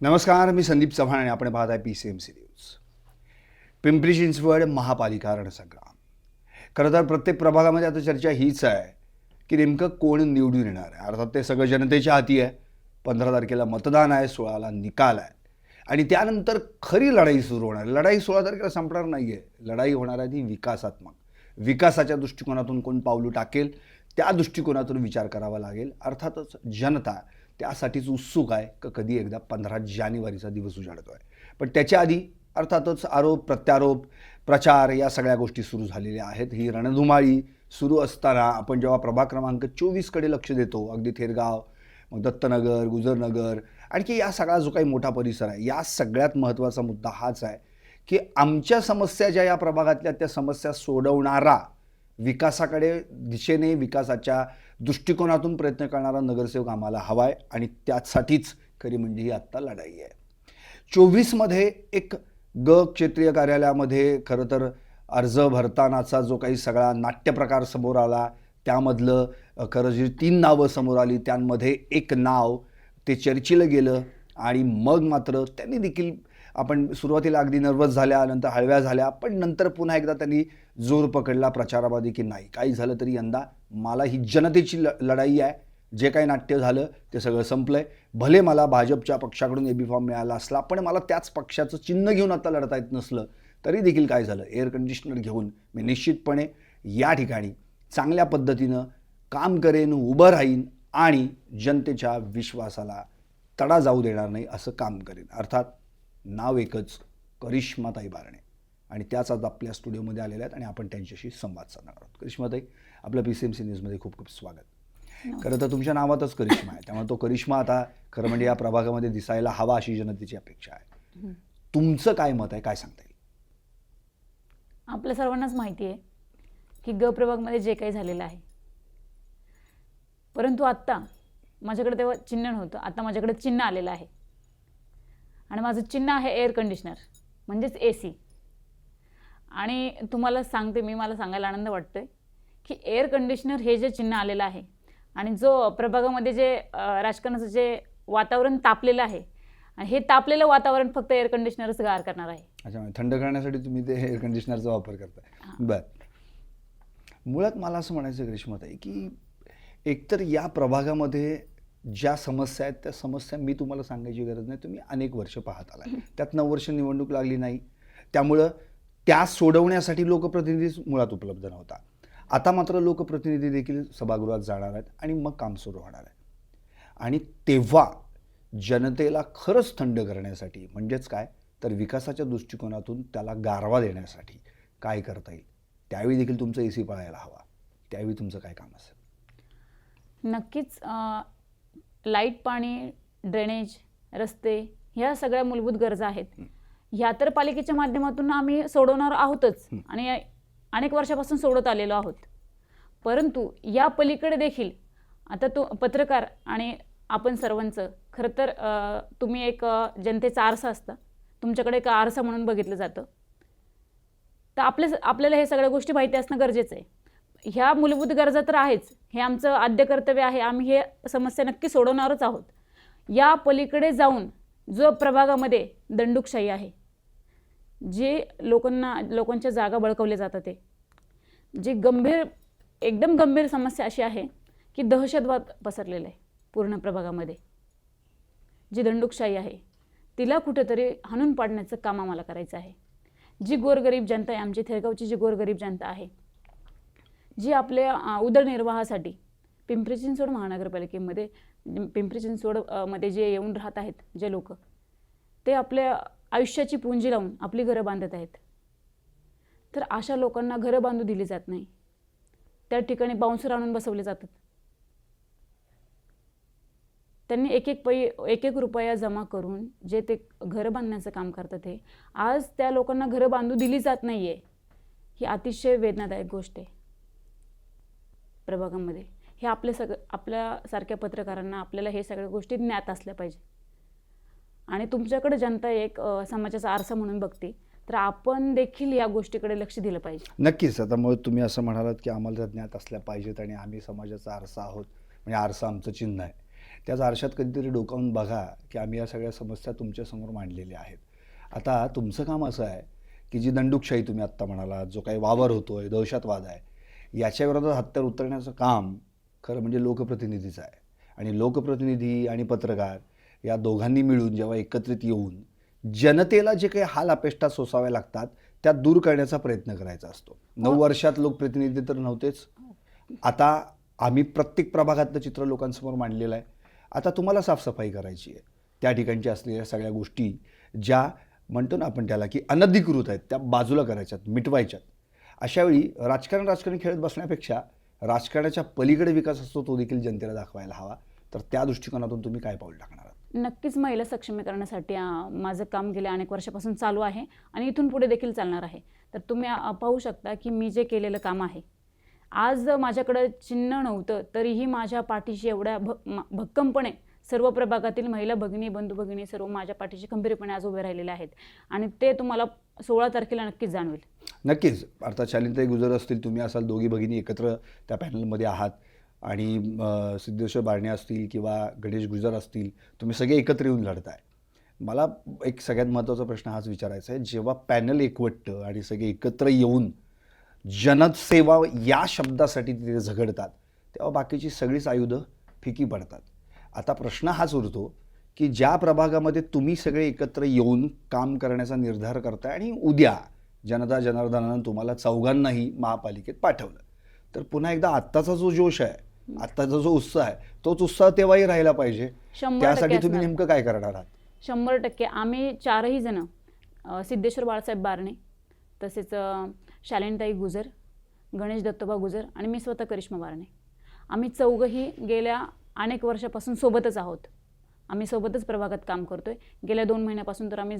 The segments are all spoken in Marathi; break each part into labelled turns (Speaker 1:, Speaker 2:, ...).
Speaker 1: नमस्कार मी संदीप चव्हाण आणि आपण पाहत आहे P C M C news Pimpri Chinchwad महापालिका रणसंग्राम. खरं तर प्रत्येक प्रभागामध्ये आता चर्चा हीच आहे की नेमकं कोण निवडून येणार आहे? अर्थात ते सगळं जनतेच्या हाती आहे. पंधरा तारखेला मतदान आहे सोळाला निकाल आहे. आणि त्यानंतर खरी लढाई सुरू होणार आहे. लढाई सोळा तारखेला संपणार नाही आहे लढाई होणार आहे ती विकासात्मक. विकासाच्या दृष्टिकोनातून कोण पावलं टाकेल त्या दृष्टिकोनातून विचार करावा लागेल. अर्थातच जनता त्यासाठीच उत्सुक आहे का कधी एकदा पंधरा जानेवारीचा दिवस उजाडतो आहे पण त्याच्या आधी अर्थातच आरोप प्रत्यारोप प्रचार या सगळ्या गोष्टी सुरू झालेल्या आहेत. ही रणधुमाळी सुरू असताना आपण जेव्हा प्रभाग क्रमांक चोवीसकडे लक्ष देतो अगदी थेरगाव मग दत्तनगर गुजरनगर आणखी या सगळा जो काही मोठा परिसर आहे या सगळ्यात महत्त्वाचा मुद्दा हाच आहे की आमच्या समस्या ज्या या प्रभागातल्या त्या समस्या सोडवणारा विकासाकडे दिशेने विकासाच्या दृष्टिकोनातून प्रयत्न करणारा नगरसेवक आम्हाला हवा आहे आणि त्यासाठीच खरी म्हणजे ही आत्ता लढाई आहे. चोवीसमध्ये एक ग क्षेत्रीय कार्यालयामध्ये खरं तर अर्ज भरतानाचा जो काही सगळा नाट्यप्रकार समोर आला त्यामधलं खरं जी तीन नावं समोर आली त्यांमध्ये एक नाव ते चर्चेला गेलं आणि मग मात्र त्यांनी देखील आपण सुरुवातीला अगदी नर्वस झाल्या नंतर हळव्या झाल्या पण नंतर पुन्हा एकदा त्यांनी जोर पकडला प्रचारामध्ये की नाही काही झालं तरी यंदा मला ही जनतेची ल लढाई आहे. जे काही नाट्य झालं ते सगळं संपलं आहे भले मला भाजपच्या पक्षाकडून एबी फॉर्म मिळाला असला पण मला त्याच पक्षाचं चिन्ह घेऊन आता लढता येत नसलं तरी देखील काय झालं? एअर कंडिशनर घेऊन मी निश्चितपणे या ठिकाणी चांगल्या पद्धतीनं काम करेन उभं राहीन आणि जनतेच्या विश्वासाला तडा जाऊ देणार नाही असं काम करेन. अर्थात नाव एकच करिश्माताई बारणे. आणि त्याच आज आपल्या स्टुडिओमध्ये आलेल्या आहेत आणि आपण त्यांच्याशी संवाद साधणार आहोत. करिश्माताई आपल्या पी सी एम सी न्यूजमध्ये खूप खूप स्वागत. खरं तर तुमच्या नावातच करिश्मा आहे. त्यामुळे तो करिश्मा आता खरं म्हणजे या प्रभागामध्ये दिसायला हवा अशी जनतेची अपेक्षा आहे. तुमचं काय मत आहे? काय सांगता येईल?
Speaker 2: आपल्या सर्वांनाच माहिती आहे की ग प्रभागमध्ये जे काही झालेलं आहे. परंतु आत्ता माझ्याकडे तेव्हा चिन्ह नव्हतं. आता माझ्याकडे चिन्ह आलेलं आहे. आणि माझं चिन्ह आहे एअर कंडिशनर म्हणजेच ए सी आणि तुम्हाला सांगते मी मला सांगायला आनंद वाटतोय की एअर कंडिशनर हे जे चिन्ह आलेलं आहे आणि जो प्रभागामध्ये जे राजकारणाचं जे वातावरण तापलेलं आहे आणि हे तापलेलं वातावरण फक्त एअर कंडिशनरच गार करणार आहे.
Speaker 1: अच्छा म्हणजे थंड करण्यासाठी तुम्ही ते एअर कंडिशनरचा वापर करताय. बर. मुळात मला असं म्हणायचं आहे ग्रीष्मताई की एकतर या प्रभागामध्ये ज्या समस्या आहेत त्या समस्या मी तुम्हाला सांगायची गरज नाही. तुम्ही अनेक वर्ष पाहत आलाय. त्यात नऊ वर्ष निवडणूक लागली नाही. त्यामुळं त्या सोडवण्यासाठी लोकप्रतिनिधीच मुळात उपलब्ध नव्हता. आता मात्र लोकप्रतिनिधी देखील सभागृहात जाणार आहेत आणि मग काम सुरू होणार आहे. आणि तेव्हा जनतेला खरंच थंड करण्यासाठी म्हणजेच काय? तर विकासाच्या दृष्टिकोनातून त्याला गारवा देण्यासाठी काय करता येईल? त्यावेळी देखील तुमचं ए सी पळायला हवा. त्यावेळी तुमचं काय काम असेल?
Speaker 2: नक्कीच लाइट पाणी ड्रेनेज रस्ते ह्या सगळ्या मूलभूत गरजा आहेत. ह्या तर पालिकेच्या माध्यमातून आम्ही सोडवणार आहोतच. आणि अनेक वर्षापासून सोडत आलेलो आहोत. परंतु या पलीकडे देखील आता तो पत्रकार आणि आपण सर्वांचं खरं तर तुम्ही एक जनतेचा आरसा असता. तुमच्याकडे एक आरसा म्हणून बघितलं जातं. तर आपल्या आपल्याला हे सगळ्या गोष्टी माहिती असणं गरजेचं आहे. ह्या मूलभूत गरजा तर आहेच. हे आमचं आद्य कर्तव्य आहे. आम्ही हे समस्या नक्की सोडवणारच आहोत. या पलीकडे जाऊन जो प्रभागामध्ये दंडुकशाही आहे जे लोकांना लोकांच्या जागा बळकवल्या जातात ते. जी गंभीर एकदम गंभीर समस्या अशी आहे की दहशतवाद पसरलेला आहे पूर्ण प्रभागामध्ये. जी दंडुकशाही आहे तिला कुठेतरी हाणून पाडण्याचं काम आम्हाला करायचं आहे. जी गोरगरीब जनता आहे आमची थेरगावची जी गोरगरीब जनता आहे जी आपल्या उदरनिर्वाहासाठी पिंपरी चिंचवड महानगरपालिकेमध्ये पिंपरी चिंचवडमध्ये जे येऊन राहत आहेत जे लोक ते आपल्या आयुष्याची पुंजी लावून आपली घरं बांधत आहेत. तर अशा लोकांना घरं बांधू दिली जात नाही. त्या ठिकाणी बाउन्सर आणून बसवले जातात. त्यांनी एक एक पै एक एक रुपया जमा करून जे ते घरं बांधण्याचं काम करतात ते आज त्या लोकांना घरं बांधू दिली जात नाही आहे ही अतिशय वेदनादायक गोष्ट आहे. प्रभागामध्ये हे आपले सग आपल्यासारख्या पत्रकारांना आपल्याला हे सगळ्या गोष्टी ज्ञात असल्या पाहिजे. आणि तुमच्याकडे जनता एक समाजाचा आरसा म्हणून बघते. तर आपण देखील या गोष्टीकडे लक्ष दिलं पाहिजे.
Speaker 1: नक्कीच. आता मग तुम्ही असं म्हणालात की आम्हाला त्या ज्ञात असल्या पाहिजेत आणि आम्ही समाजाचा आरसा आहोत म्हणजे आरसा आमचं चिन्ह आहे. त्याच आरशात कधीतरी डोकावून बघा की आम्ही या सगळ्या समस्या तुमच्यासमोर मांडलेल्या आहेत. आता तुमचं काम असं आहे की जी दंडुकशाही तुम्ही आत्ता म्हणाला जो काही वावर होतोय दहशतवाद आहे याच्या विरोधात हत्यार उतरण्याचं काम खरं म्हणजे लोकप्रतिनिधीचं आहे. आणि लोकप्रतिनिधी आणि पत्रकार या दोघांनी मिळून जेव्हा एकत्रित येऊन जनतेला जे काही हाल अपेष्टा सोसाव्या लागतात त्या दूर करण्याचा प्रयत्न करायचा असतो. नऊ वर्षात लोकप्रतिनिधी तर नव्हतेच. आता आम्ही प्रत्येक प्रभागातलं चित्र लोकांसमोर मांडलेलं आहे. आता तुम्हाला साफसफाई करायची आहे. त्या ठिकाणच्या असलेल्या सगळ्या गोष्टी ज्या म्हणतो ना आपण त्याला की अनधिकृत आहेत त्या बाजूला करायच्यात मिटवायच्यात. अशावेळी राजकारण राजकारण खेळत बसण्यापेक्षा राजकारणाच्या पलीकडे विकास असतो तो देखील जनतेला दाखवायला हवा. तर त्या दृष्टिकोनातून तुम्ही काय पाऊल टाकणार?
Speaker 2: नक्कीच महिला सक्षमीकरणासाठी माझं काम गेल्या अनेक वर्षापासून चालू आहे आणि इथून पुढे देखील चालणार आहे. तर तुम्ही पाहू शकता की मी जे केलेलं काम आहे आज माझ्याकडं चिन्ह नव्हतं तरीही माझ्या पाठीशी एवढ्या भ भक्कमपणे सर्व प्रभागातील महिला भगिनी बंधू भगिनी सर्व माझ्या पाठीशी खंबीरपणे आज उभे राहिलेले आहेत आणि ते तुम्हाला सोळा तारखेला नक्कीच जाणवेल.
Speaker 1: नक्कीच. अर्थात शालिनताई गुजर असतील तुम्ही असाल दोघी भगिनी एकत्र त्या पॅनलमध्ये आहात. आणि सिद्धेश्वर बारणे असतील किंवा गणेश गुजर असतील तुम्ही सगळे एकत्र येऊन लढताय. मला एक सगळ्यात महत्त्वाचा प्रश्न हाच विचारायचा आहे जेव्हा पॅनल एकवटतं आणि सगळे एकत्र येऊन जनसेवा या शब्दासाठी तिथे झगडतात तेव्हा बाकीची सगळीच आयुधं फिकी पडतात. आता प्रश्न हाच उरतो की ज्या प्रभागामध्ये तुम्ही सगळे एकत्र येऊन काम करण्याचा निर्धार करताय आणि उद्या जनता जनार्दनानं तुम्हाला चौघांनाही महापालिकेत पाठवलं तर पुन्हा एकदा आत्ताचा जो जोश आहे आत्ताचा जो उत्साह आहे तोच उत्साह तेव्हाही राहिला पाहिजे.
Speaker 2: शंभर
Speaker 1: त्यासाठी
Speaker 2: टक्के
Speaker 1: तुम्ही. नेमकं काय करणार आहात?
Speaker 2: शंभर टक्के. आम्ही चारही जण सिद्धेश्वर बाळासाहेब बारणे तसेच शालिनीताई गुजर गणेश दत्तोबा गुजर आणि मी स्वतः करिश्मा बारणे. आम्ही चौघही गेल्या अनेक वर्षापासून सोबतच आहोत. आम्ही सोबतच प्रभागात काम करतोय. गेल्या दोन महिन्यापासून तर आम्ही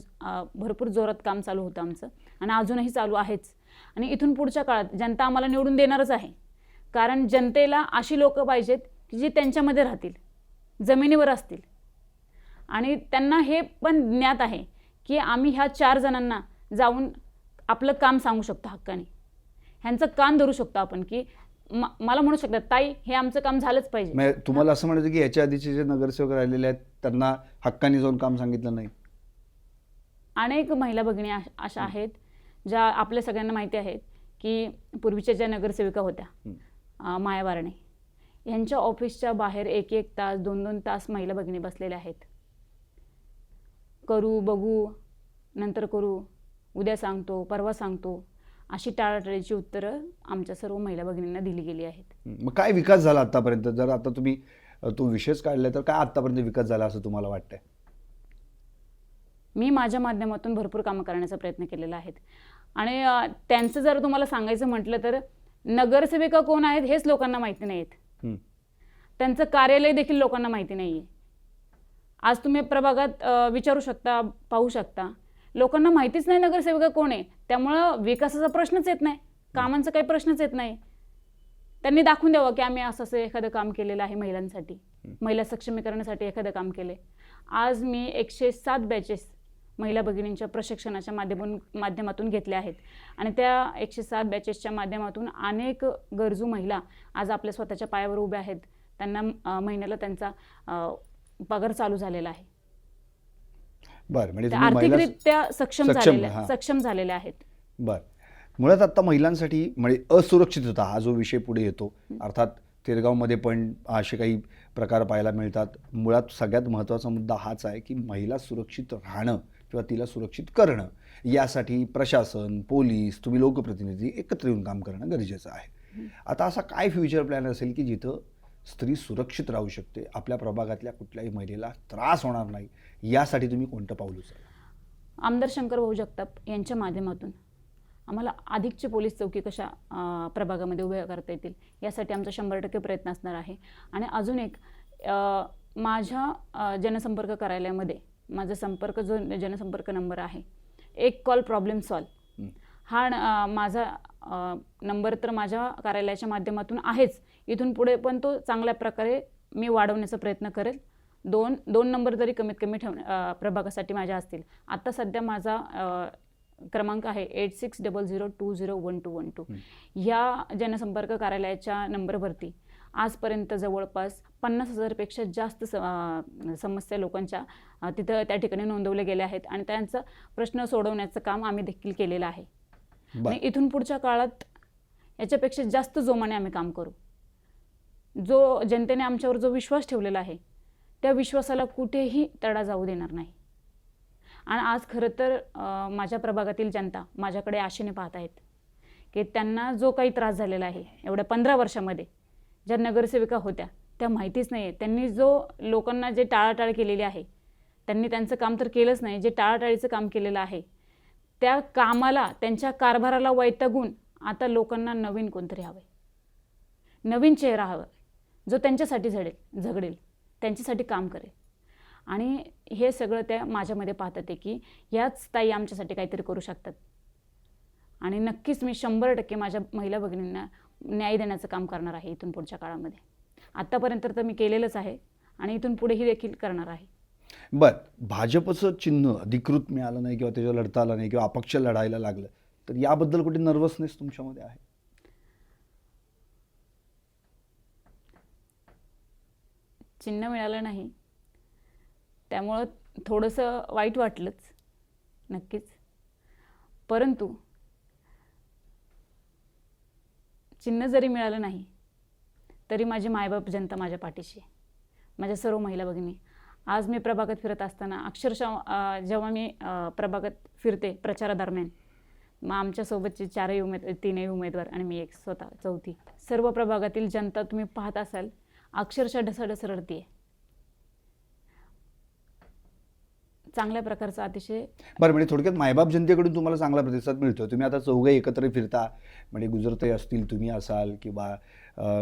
Speaker 2: भरपूर जोरात काम चालू होतं आमचं आणि अजूनही चालू आहेच. आणि इथून पुढच्या काळात जनता आम्हाला निवडून देणारच आहे. कारण जनतेला अशी लोकं पाहिजेत की जी त्यांच्यामध्ये राहतील जमिनीवर असतील. आणि त्यांना हे पण ज्ञात आहे की आम्ही ह्या चार जणांना जाऊन आपलं काम सांगू शकतो हक्काने. ह्यांचं कान धरू शकतो आपण की मला म्हणू शकतात ताई हे आमचं काम झालंच पाहिजे.
Speaker 1: तुम्हाला असं म्हणायचं की याच्या आधीचे जे नगरसेवक राहिलेले आहेत त्यांना हक्काने जाऊन काम सांगितलं नाही?
Speaker 2: अनेक महिला भगिनी अशा आहेत ज्या आपल्या सगळ्यांना माहिती आहेत की पूर्वीच्या ज्या नगरसेविका होत्या अं, माया बारणे यांच्या ऑफिसच्या बाहेर एक एक तास दोन दोन तास महिला भगिनी बसलेल्या आहेत. करू बघू नंतर करू उद्या सांगतो परवा सांगतो अशी टाळाटाळीची उत्तरं आमच्या सर्व महिला भगिनींना दिली गेली आहेत.
Speaker 1: मग काय विकास झाला आतापर्यंत? जर आता तुम्ही तो विषयच काढलाय तर काय आतापर्यंत विकास झाला असं तुम्हाला वाटतंय?
Speaker 2: मी माझ्या माध्यमातून भरपूर कामं करण्याचा प्रयत्न केलेला आहे. आणि त्यांचं जर तुम्हाला सांगायचं म्हटलं तर नगरसेविका कोण आहेत हेच लोकांना माहिती नाहीत.
Speaker 1: हं.
Speaker 2: त्यांचं कार्यालय देखील लोकांना माहिती नाही आहे आज तुम्ही प्रभागात विचारू शकता पाहू शकता. लोकांना माहितीच नाही नगरसेविका कोण आहे. त्यामुळं विकासाचा प्रश्नच येत नाही. कामांचा काही प्रश्नच येत नाही. त्यांनी दाखवून द्यावं की आम्ही असं असं एखादं काम केलेलं आहे महिलांसाठी. महिला सक्षमीकरणासाठी एखादं काम केलं आज मी एकशे सात बॅचेस महिला भगिनींच्या प्रशिक्षणाच्या माध्यमातून माध्यमातून घेतल्या आहेत. आणि त्या एकशे सात बॅचेसच्या माध्यमातून अनेक गरजू महिला आज आपल्या स्वतःच्या पायावर उभ्या आहेत. त्यांना महिन्याला त्यांचा पगार चालू झालेला आहे.
Speaker 1: बरं म्हणजे
Speaker 2: आर्थिकरित्या सक्षम
Speaker 1: सक्षम,
Speaker 2: झालेल्या. सक्षम झालेल्या आहेत.
Speaker 1: बर. मुळात आता महिलांसाठी म्हणजे असुरक्षितता हा जो विषय पुढे येतो. अर्थात तेरगावमध्ये पण असे काही प्रकार पाहायला मिळतात. मुळात सगळ्यात महत्त्वाचा मुद्दा हाच आहे की महिला सुरक्षित राहणं. किंवा तिला सुरक्षित करणं यासाठी प्रशासन पोलीस तुम्ही लोकप्रतिनिधी एकत्र येऊन काम करणं गरजेचं आहे. आता असा काय फ्युचर प्लॅन असेल की जिथं स्त्री सुरक्षित राहू शकते आपल्या प्रभागातल्या कुठल्याही महिलेला त्रास होणार नाही यासाठी तुम्ही कोणतं पाऊल उचलला
Speaker 2: आमदार शंकर भाऊ जगताप यांच्या माध्यमातून आम्हाला अधिकची पोलीस चौकी कशा प्रभागामध्ये उभ्या करता येतील यासाठी आमचा शंभर टक्के प्रयत्न असणार आहे. आणि अजून एक माझ्या जनसंपर्क कार्यालयामध्ये माझा संपर्क जो जनसंपर्क नंबर आहे एक कॉल प्रॉब्लेम सॉल्व
Speaker 1: हं.
Speaker 2: माझा नंबर तर माझ्या कार्यालयाच्या माध्यमातून आहेच. इथून पुढे पण तो चांगल्या प्रकारे मी वाढवण्याचा प्रयत्न करेल. दोन दोन नंबर जरी कमीत कमी ठेव अं, प्रभागासाठी माझ्या असतील. आत्ता सध्या माझा क्रमांक आहे eight six double zero two zero one two one two. ह्या जनसंपर्क कार्यालयाच्या नंबरवरती आजपर्यंत जवळपास पन्नास हजारपेक्षा जास्त स समस्या लोकांच्या तिथं त्या ठिकाणी नोंदवल्या गेल्या आहेत आणि त्यांचा प्रश्न सोडवण्याचं काम आम्ही देखील केलेलं आहे. आणि इथून पुढच्या काळात याच्यापेक्षा जास्त जोमाने आम्ही काम करू. जो जनतेने आमच्यावर जो विश्वास ठेवलेला आहे त्या विश्वासाला कुठेही तडा जाऊ देणार नाही. आणि आज खरं तर माझ्या प्रभागातील जनता माझ्याकडे आशेने पाहत आहेत की त्यांना जो काही त्रास झालेला आहे एवढ्या पंधरा वर्षामध्ये ज्या नगरसेविका होत्या त्या माहितीच नाही आहे त्यांनी जो लोकांना जे टाळाटाळ केलेली आहे त्यांनी त्यांचं काम तर केलंच नाही जे टाळाटाळीचं काम केलेलं आहे त्या कामाला त्यांच्या कारभाराला वैतागून आता लोकांना नवीन कोणतरी हवं आहे नवीन चेहरा हवा जो त्यांच्यासाठी झडेल झगडेल त्यांच्यासाठी काम करेल. आणि हे सगळं त्या माझ्यामध्ये पाहतात आहे की याच ताई आमच्यासाठी काहीतरी करू शकतात. आणि नक्कीच मी शंभर टक्के माझ्या महिला भगिनींना न्याय देण्याचं काम करणार आहे इथून पुढच्या काळामध्ये. आत्तापर्यंत तर मी केलेलंच आहे आणि इथून पुढेही देखील करणार आहे.
Speaker 1: बर भाजपचं चिन्ह अधिकृत मिळालं नाही किंवा त्याच्यावर लढता आलं नाही किंवा अपक्ष लढायला लागलं तर याबद्दल कुठे नर्वसनेस तुमच्यामध्ये आहे?
Speaker 2: चिन्ह मिळालं नाही. त्यामुळं थोडंसं वाईट वाटलंच नक्कीच. परंतु चिन्ह जरी मिळालं नाही तरी माझी मायबाप जनता माझ्या पाठीशी आहे. माझ्या सर्व महिला भगिनी. आज मी प्रभागात फिरत असताना अक्षरशः जेव्हा मी प्रभागात फिरते प्रचारादरम्यान मग आमच्यासोबतचे चारही उमेद तीनही उमेदवार आणि मी एक स्वतः चौथी. सर्व प्रभागातील जनता तुम्ही पाहत असाल अक्षरशः ढसाढस आहे चांगल्या प्रकारचा अतिशय
Speaker 1: बरं म्हणजे थोडक्यात मायबाप जनतेकडून तुम्हाला चांगला प्रतिसाद मिळतो तुम्ही आता चौघे एकत्र फिरता म्हणजे गुजरते असतील तुम्ही असाल किंवा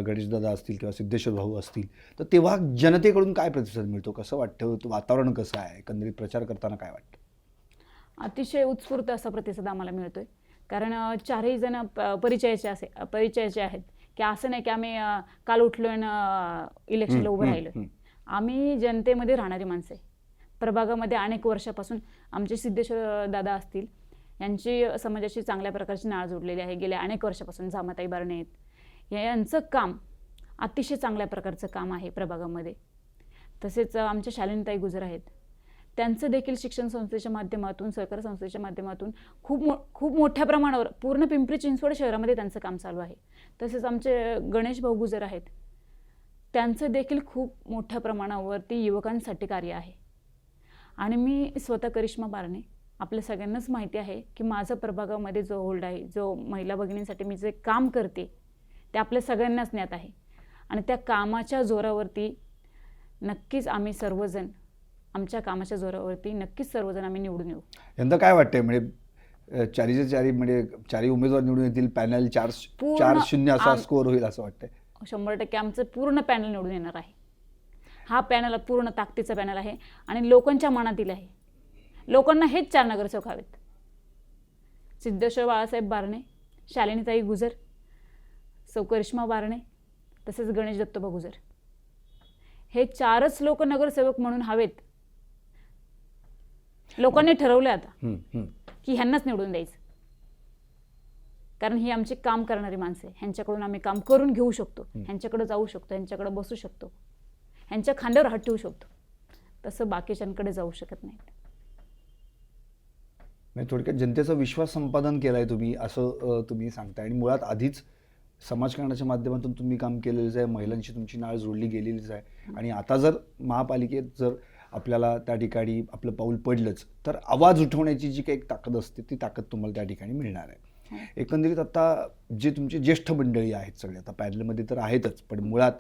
Speaker 1: गणेशदादा असतील किंवा सिद्धेश्वर भाऊ असतील तर तेव्हा जनतेकडून काय प्रतिसाद मिळतो? कसं वाटतं? वातावरण कसं आहे? एकंदरीत प्रचार करताना काय वाटतं?
Speaker 2: अतिशय उत्स्फूर्त असा प्रतिसाद आम्हाला मिळतोय. कारण चारही जण परिचयाचे असे परिचयाचे आहेत की असं नाही की आम्ही काल उठलो आणि इलेक्शनला उभं राहिलो. आम्ही जनतेमध्ये राहणारी माणसं आहे. प्रभागामध्ये अनेक वर्षापासून आमचे सिद्धेश्वर दादा असतील यांची समाजाशी चांगल्या प्रकारची नाळ जोडलेली आहे. गेल्या अनेक वर्षापासून जामाताई बारणे आहेत. यांचं काम अतिशय चांगल्या प्रकारचं काम आहे प्रभागामध्ये. तसेच आमच्या शालिनीताई गुजर आहेत. त्यांचं देखील शिक्षण संस्थेच्या माध्यमातून सहकार संस्थेच्या माध्यमातून खूप मो खूप मोठ्या प्रमाणावर पूर्ण पिंपरी चिंचवड शहरामध्ये त्यांचं काम चालू आहे. तसेच आमचे गणेश भाऊ गुजर आहेत. त्यांचं देखील खूप मोठ्या प्रमाणावरती युवकांसाठी कार्य आहे. आणि मी स्वतः करिश्मा बारणे. आपल्या सगळ्यांनाच माहिती आहे की माझं प्रभागामध्ये जो होल्ड आहे जो महिला भगिनींसाठी मी जे काम करते ते आपल्या सगळ्यांनाच ज्ञात आहे. आणि त्या कामाच्या जोरावरती नक्कीच आम्ही सर्वजण आमच्या कामाच्या जोरावरती नक्कीच सर्वजण आम्ही निवडून येऊ.
Speaker 1: यंदा काय वाटतंय? म्हणजे चारीचे चारी म्हणजे चारी उमेदवार निवडून येतील पॅनल चार चार शून्य असा स्कोअर होईल असं वाटतंय.
Speaker 2: शंभर टक्के आमचं पूर्ण पॅनल निवडून येणार आहे. हा पॅनल पूर्ण ताकदीचा पॅनल आहे आणि लोकांच्या मनातील आहे. लोकांना हेच चार नगरसेवक हवेत. सिद्धेश्वर बाळासाहेब बारणे शालिनीताई गुजर सौ करिश्मा बारणे तसेच गणेश दत्तोबा गुजर. हे चारच लोक नगरसेवक म्हणून हवेत. लोकांनी ठरवलं आता. की ह्यांनाच निवडून द्यायचं. कारण ही आमची काम करणारी माणसं आहे. ह्यांच्याकडून आम्ही काम करून घेऊ शकतो. ह्यांच्याकडे जाऊ शकतो. ह्यांच्याकडे बसू शकतो. ह्यांच्या खांद्यावर हात ठेवू शकतो. तसं बाकीच्यांकडे जाऊ शकत नाहीत.
Speaker 1: म्हणजे थोडक्यात जनतेचा विश्वास संपादन केलाय तुम्ही असं तुम्ही सांगताय. आणि मुळात आधीच समाजकारणाच्या माध्यमातून तुम्ही काम केलेलंच आहे महिलांशी तुमची नाळ जोडली गेलेलीच आहे. आणि आता जर महापालिकेत जर आपल्याला त्या ठिकाणी आपलं पाऊल पडलंच तर आवाज उठवण्याची जी काही ताकद असते ती ताकद तुम्हाला त्या ठिकाणी मिळणार आहे. एकंदरीत आता जे तुमचे ज्येष्ठ मंडळी आहेत सगळे आता पॅनलमध्ये तर आहेतच पण मुळात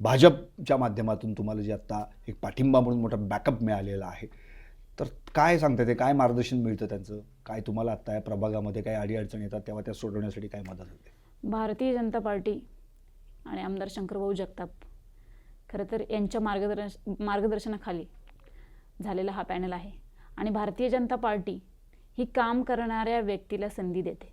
Speaker 1: भाजपच्या माध्यमातून तुम्हाला जे आता एक पाठिंबा म्हणून मोठा बॅकअप मिळालेला आहे. तर काय सांगता ते काय मार्गदर्शन मिळतं त्यांचं? काय तुम्हाला आता या प्रभागामध्ये काय अडीअडचण येतात? तेव्हा त्या सोडवण्यासाठी काय मदत होते?
Speaker 2: भारतीय जनता पार्टी आणि आमदार शंकरभाऊ जगताप. खरं तर यांच्या मार्गदर्श मार्गदर्शनाखाली झालेला हा पॅनल आहे. आणि भारतीय जनता पार्टी ही काम करणाऱ्या व्यक्तीला संधी देते.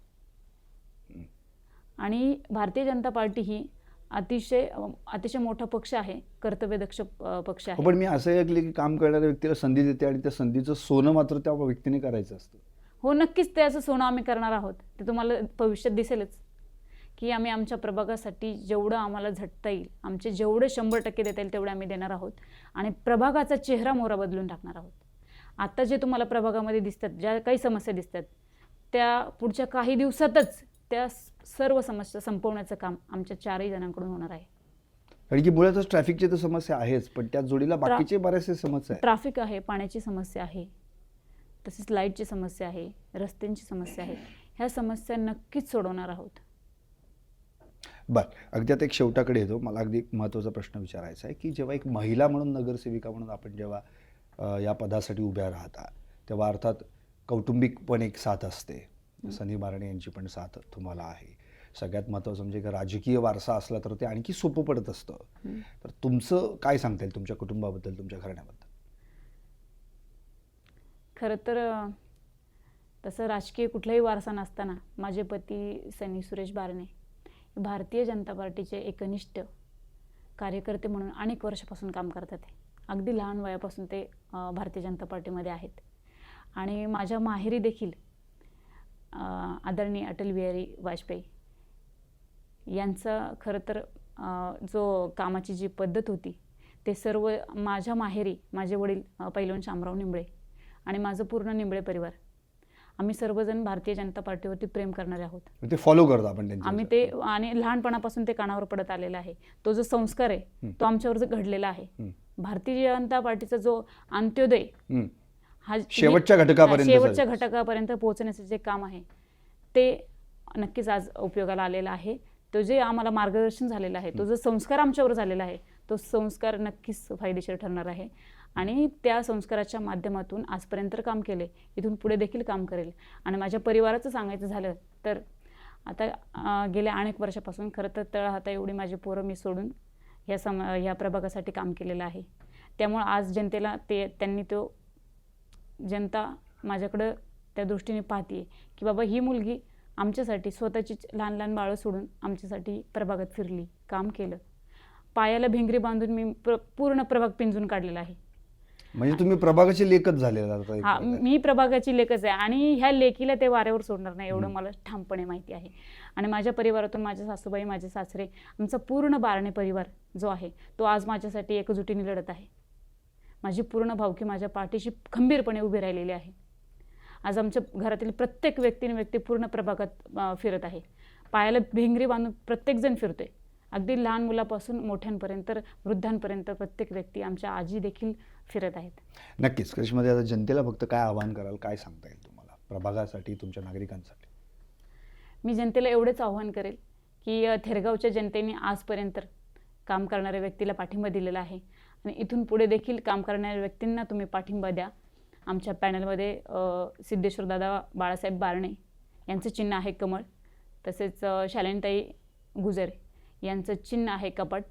Speaker 2: आणि भारतीय जनता पार्टी ही अतिशय अतिशय मोठा पक्ष आहे कर्तव्यदक्ष पक्ष
Speaker 1: हो,
Speaker 2: आहे
Speaker 1: पण मी असं ऐकलं की काम करणाऱ्या व्यक्तीला संधी देते आणि त्या संधीचं सोनं मात्र त्या व्यक्तीने करायचं असतं.
Speaker 2: हो नक्कीच ते असं सोनं आम्ही करणार आहोत. ते तुम्हाला भविष्यात दिसेलच की आम्ही आमच्या प्रभागासाठी जेवढं आम्हाला झटता येईल आमचे जेवढे शंभर टक्के देता येईल तेवढे आम्ही देणार आहोत आणि प्रभागाचा चेहरा मोहरा बदलून टाकणार आहोत. आता जे तुम्हाला प्रभागामध्ये दिसतात ज्या काही समस्या दिसतात त्या पुढच्या काही दिवसातच त्या सर्व समस्या संपवण्याचं काम आमच्या चारही जणांकडून होणार आहे.
Speaker 1: कारण की मुळातच ट्रॅफिकची तर समस्या आहेच पण त्या जोडीला बाकीचे बरेचसे समस्या आहेत.
Speaker 2: ट्रॅफिक आहे पाण्याची समस्या आहे तसेच लाईटची समस्या आहे रस्त्यांची समस्या आहे ह्या समस्या नक्कीच सोडवणार आहोत.
Speaker 1: बरं अगदी आता एक शेवटाकडे येतो. मला अगदी एक महत्त्वाचा प्रश्न विचारायचा आहे की जेव्हा एक महिला म्हणून नगरसेविका म्हणून आपण जेव्हा या पदासाठी उभ्या राहता तेव्हा अर्थात कौटुंबिक पण एक साथ असते. सनी मारणे यांची पण साथ तुम्हाला आहे. सगळ्यात महत्त्वाचं म्हणजे की राजकीय वारसा असला तर ते आणखी सोपं पडत असतं. तर तुमचं काय सांगता येईल तुमच्या कुटुंबाबद्दल तुमच्या घराण्याबद्दल?
Speaker 2: खरं तर तसं राजकीय कुठलाही वारसा नसताना माझे पती सनी सुरेश बारणे भारतीय जनता पार्टीचे एकनिष्ठ कार्यकर्ते म्हणून अनेक वर्षापासून काम करतात आहे अगदी लहान वयापासून ते भारतीय जनता पार्टीमध्ये आहेत. आणि माझ्या माहेरी देखील आदरणीय अटल बिहारी वाजपेयी यांचा खरं तर जो कामाची जी पद्धत होती ते सर्व माझ्या माहेरी माझे वडील पैलवान शामराव निंबळे आणि माझं पूर्ण निंबळे परिवार आम्ही सर्वजण भारतीय जनता पार्टीवरती प्रेम करणारे आहोत.
Speaker 1: ते फॉलो करतो आपण
Speaker 2: आम्ही ते आणि लहानपणापासून ते कानावर पडत आलेला आहे. तो जो संस्कार आहे. तो आमच्यावर जो घडलेला आहे. भारतीय जनता पार्टीचा जो अंत्योदय
Speaker 1: हं. शेवटच्या घटकापर्यंत
Speaker 2: शेवटच्या. घटकापर्यंत पोहोचण्याचं जे काम आहे ते नक्कीच आज उपयोगाला आलेला आहे तो जे आम्हाला मार्गदर्शन झालेलं आहे तो जो संस्कार आमच्यावर झालेला आहे तो संस्कार नक्कीच फायदेशीर ठरणार आहे आणि त्या संस्काराच्या माध्यमातून आजपर्यंत काम केले इथून पुढे देखील काम करेल आणि माझ्या परिवाराचं सांगायचं झालं तर आता गेल्या अनेक वर्षापासून खरं तर तळहाता एवढी माझी पोरं मी सोडून ह्या सम ह्या प्रभागासाठी काम केलेलं आहे त्यामुळं आज जनतेला ते त्यांनी तो जनता माझ्याकडं त्या दृष्टीने पाहते की बाबा ही मुलगी आमच्यासाठी स्वतःची लहान लहान बाळं सोडून आमच्यासाठी प्रभागात फिरली काम केलं. पायाला भिंगरी बांधून मी प्र पूर्ण प्रभाग पिंजून काढलेला आहे.
Speaker 1: म्हणजे तुम्ही प्रभागाचे लेखच झालेला
Speaker 2: हा. मी प्रभागाची लेखच आहे आणि ह्या लेकीला ते वाऱ्यावर सोडणार नाही एवढं मला ठामपणे माहिती आहे. आणि माझ्या परिवारातून माझ्या सासूबाई माझे सासरे आमचा पूर्ण बारणे परिवार जो आहे तो आज माझ्यासाठी एकजुटीने लढत आहे. माझी पूर्ण भावकी माझ्या पाठीशी खंबीरपणे उभी राहिलेली आहे. आज आमच्या घरातील प्रत्येक व्यक्तीने व्यक्ती पूर्ण प्रभागात फिरत आहे. पायाला भिंगरी बांधून प्रत्येकजण फिरतोय. अगदी लहान मुलापासून मोठ्यांपर्यंत वृद्धांपर्यंत प्रत्येक व्यक्ती आमच्या आजी देखील फिरत आहेत.
Speaker 1: नक्कीच. करिश्मामध्ये आता जनतेला फक्त काय आवाहन कराल काय सांगता येईल तुम्हाला? प्रभागासाठी तुमच्या नागरिकांसाठी?
Speaker 2: मी जनतेला एवढंच आव्हान करेल की थेरगावच्या जनतेने आजपर्यंत काम करणाऱ्या व्यक्तीला पाठिंबा दिलेला आहे. आणि इथून पुढे देखील काम करणाऱ्या व्यक्तींना तुम्ही पाठिंबा द्या. आमच्या पॅनलमध्ये सिद्धेश्वर दादा बाळासाहेब बारणे यांचं चिन्ह आहे कमळ तसेच अ, शालिनीताई गुजर यांचं चिन्ह आहे कपाट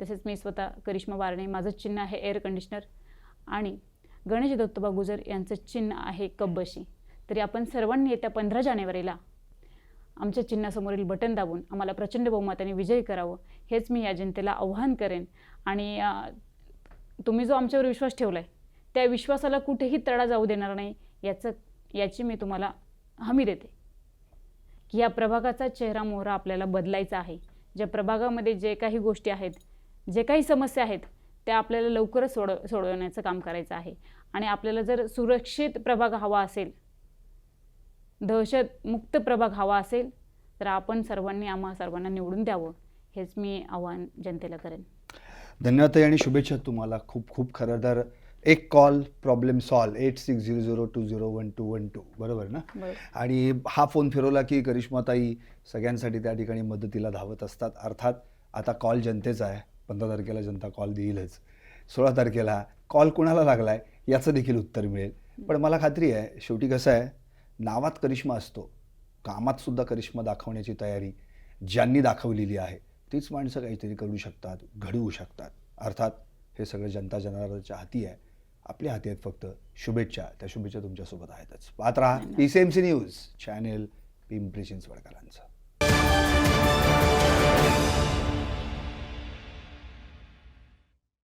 Speaker 2: तसेच मी स्वतः करिश्मा बारणे माझं चिन्ह आहे एअर कंडिशनर आणि गणेश दत्तोबा गुजर यांचं चिन्ह आहे कब्बशी तरी आपण सर्वांनी येत्या पंधरा जानेवारीला आमच्या चिन्हासमोरील बटन दाबून आम्हाला प्रचंड बहुमताने विजयी करावं हेच मी या जनतेला आव्हान करेन. आणि तुम्ही जो आमच्यावर विश्वास ठेवला आहे त्या विश्वासाला कुठेही तडा जाऊ देणार नाही याचं याची मी तुम्हाला हमी देते. की या प्रभागाचा चेहरा मोहरा आपल्याला बदलायचा आहे. ज्या प्रभागामध्ये जे काही गोष्टी आहेत जे काही समस्या आहेत त्या आपल्याला लवकरच सोड सोडवण्याचं काम करायचं आहे. आणि आपल्याला जर सुरक्षित प्रभाग हवा असेल दहशतमुक्त प्रभाग हवा असेल तर आपण सर्वांनी आम्हा सर्वांना निवडून द्यावं हेच मी आव्हान जनतेला करेन.
Speaker 1: धन्यवाद आणि शुभेच्छा तुम्हाला. खूप खूप खरं तर एक call problem solve eight six zero zero two zero one two one two बरोबर ना? आणि हा फोन फिरवला की करिश्माताई सगळ्यांसाठी त्या ठिकाणी मदतीला धावत असतात. अर्थात आता कॉल जनतेचा आहे. पंधरा तारखेला जनता कॉल देईलच. सोळा तारखेला कॉल कुणाला लागला आहे याचं देखील उत्तर मिळेल. पण मला खात्री आहे शेवटी कसं आहे नावात करिश्मा असतो. कामात सुद्धा करिश्मा दाखवण्याची तयारी ज्यांनी दाखवलेली आहे. तीच माणसं काहीतरी करू शकतात घडवू शकतात. अर्थात हे सगळं जनता जनार्दनाच्या हाती आहे. आपल्या हाती आहेत फक्त शुभेच्छा. त्या शुभेच्छा तुमच्यासोबत आहेतच. पाहत राहा P C M C news channel Pimpri चिंचवडकरांचं